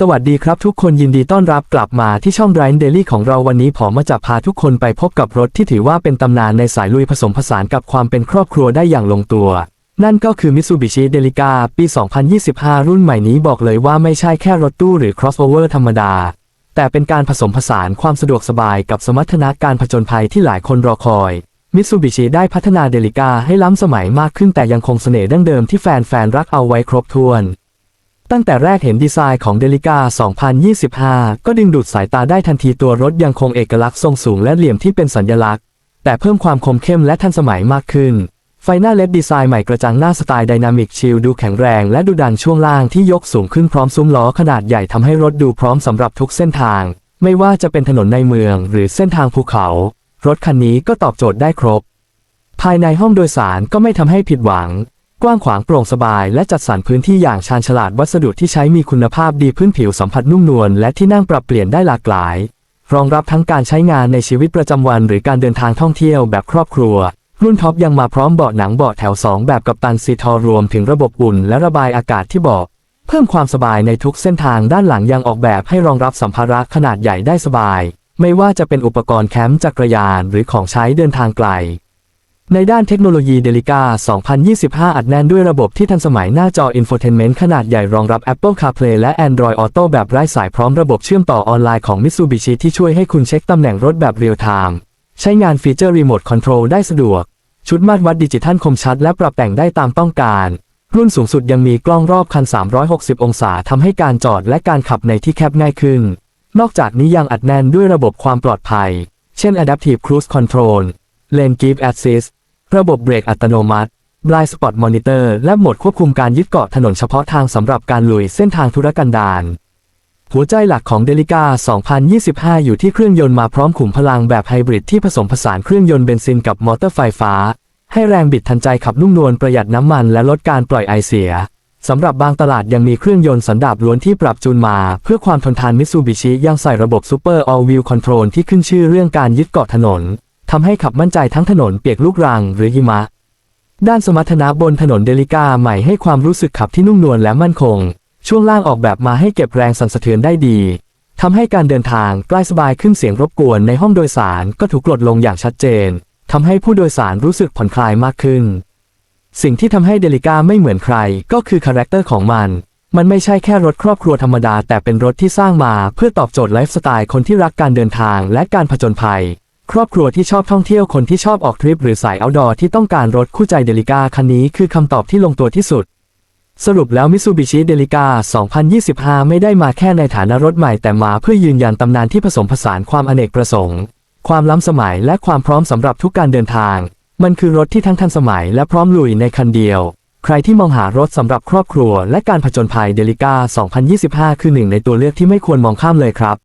สวัสดีครับทุกคนยินดีต้อนรับกลับมาที่ช่อง Drive Daily ของเราวันนี้ผมมาจะพาทุกคนไปพบกับรถที่ถือว่าเป็นตำนานในสายลุยผสมผสานกับความเป็นครอบครัวได้อย่างลงตัว นั่นก็คือ Mitsubishi Delica ปี 2025 รุ่นใหม่นี้บอกเลยว่าไม่ใช่แค่รถตู้หรือ crossover ธรรมดา แต่เป็นการผสมผสานความสะดวกสบายกับสมรรถนะการผจญภัยที่หลายคนรอคอยมิตซูบิชิได้พัฒนาเดลิก้าให้ล้ำสมัยมากขึ้นแต่ยังคงเสน่ห์ดั้งเดิมที่แฟนๆรักเอาไว้ครบถ้วน ตั้งแต่แรกเห็นดีไซน์ของเดลิก้า 2025 ก็ดึงดูดสายตาได้ทันทีตัวรถยังคงเอกลักษณ์ทรงสูงและเหลี่ยมที่เป็นสัญลักษณ์ แต่เพิ่มความคมเข้มและทันสมัยมากขึ้น ไฟหน้าเลดดีไซน์ใหม่กระจังหน้าสไตล์ไดนามิกชิลดูแข็งแรงและดูดันช่วงล่างที่ยกสูงขึ้นพร้อมซุ้มล้อขนาดใหญ่ทำให้รถดูพร้อมสำหรับทุกเส้นทาง ไม่ว่าจะเป็นถนนในเมือง หรือเส้นทางภูเขา รถคันนี้ก็ตอบโจทย์ได้ครบ ภายในห้องโดยสารก็ไม่ทำให้ผิดหวัง กว้างขวางโปร่งสบายและจัดสรรพื้นที่อย่างชาญฉลาดวัสดุที่ใช้มีคุณภาพดีพื้นผิวสัมผัสนุ่มนวลและที่นั่งปรับเปลี่ยนได้หลากหลาย รองรับทั้งการใช้งานในชีวิตประจำวันหรือการเดินทางท่องเที่ยวแบบครอบครัว รุ่นท็อปยังมาพร้อมเบาะหนังเบาะแถว 2 แบบกับตันซีทอรวมถึงระบบอุ่นและระบายอากาศที่เบาะเพิ่มความสบายในทุกเส้นทางด้านหลังยังออกแบบให้รองรับสัมภาระขนาดใหญ่ได้สบาย ไม่ว่าจะเป็นอุปกรณ์แคมป์จักรยานหรือของใช้เดินทางไกล ในด้านเทคโนโลยีเดลิก้า 2025 อัดแน่นด้วยระบบที่ทันสมัยหน้าจออินโฟเทนเมนต์ขนาดใหญ่รองรับ Apple CarPlay และ Android Auto แบบไร้สายพร้อมระบบเชื่อมต่อออนไลน์ของ Mitsubishi ที่ช่วยให้คุณเช็คตำแหน่งรถแบบเรียลไทม์ใช้งานฟีเจอร์รีโมทคอนโทรลได้สะดวก ชุดมาตรวัดดิจิทัลคมชัดและปรับแต่งได้ตามต้องการ รุ่นสูงสุดยังมีกล้องรอบคัน 360 องศาทำให้การจอดและการขับในที่แคบง่ายขึ้น นอกจากนี้ยังอัดแน่นด้วยระบบความปลอดภัย เช่น Adaptive Cruise Control Lane Keep Assist ระบบเบรกอัตโนมัติ Blind Spot Monitor และโหมดควบคุมการยึดเกาะถนนเฉพาะทางสำหรับการลุยเส้นทางธุรกันดารหัวใจหลักของเดลิก้า 2025 อยู่ที่เครื่องยนต์มาพร้อมขุมพลังแบบไฮบริดที่ผสมผสานเครื่องยนต์เบนซินกับมอเตอร์ไฟฟ้า ให้แรงบิดทันใจขับนุ่มนวลประหยัดน้ำมันและลดการปล่อยไอเสีย สำหรับบางตลาดยังมีเครื่องยนต์สันดาปล้วนที่ปรับจูนมา เพื่อความทนทานมิตซูบิชิยังใส่ระบบ Super All Wheel Control ที่ขึ้นชื่อเรื่องการยึดเกาะถนน ทำให้ขับมั่นใจทั้งถนนเปียกลูกรังหรือหิมะ ด้านสมรรถนะบนถนนเดลิก้าใหม่ให้ความรู้สึกขับที่นุ่มนวลและมั่นคง ช่วงล่างออกแบบมาให้เก็บแรงสั่นสะเทือนได้ดีทำให้การเดินทางใกล้สบายขึ้นเสียงรบกวนในห้องโดยสารก็ถูกลดลงอย่างชัดเจนทำให้ผู้โดยสารรู้สึกผ่อนคลายมากขึ้น สิ่งที่ทำให้เดลิก้าไม่เหมือนใครก็คือคาแรคเตอร์ของมัน มันไม่ใช่แค่รถครอบครัวธรรมดา แต่เป็นรถที่สร้างมาเพื่อตอบโจทย์ไลฟ์สไตล์คนที่รักการเดินทางและการผจญภัย ครอบครัวที่ชอบท่องเที่ยวคนที่ชอบออกทริปหรือสายเอาดอร์ที่ต้องการรถคู่ใจเดลิก้าคันนี้คือคำตอบที่ลงตัวที่สุด สรุปแล้ว Mitsubishi Delica 2025 ไม่ได้มาแค่ในฐานะรถใหม่แต่มาเพื่อยืนยันตำนานที่ผสมผสานความอเนกประสงค์ ความล้ำสมัยและความพร้อมสำหรับทุกการเดินทาง มันคือรถที่ทั้งทันสมัยและพร้อมลุยในคันเดียว ใครที่มองหารถสำหรับครอบครัว และการผจญภัย Delica 2025 คือหนึ่งในตัวเลือกที่ไม่ควรมองข้ามเลยครับ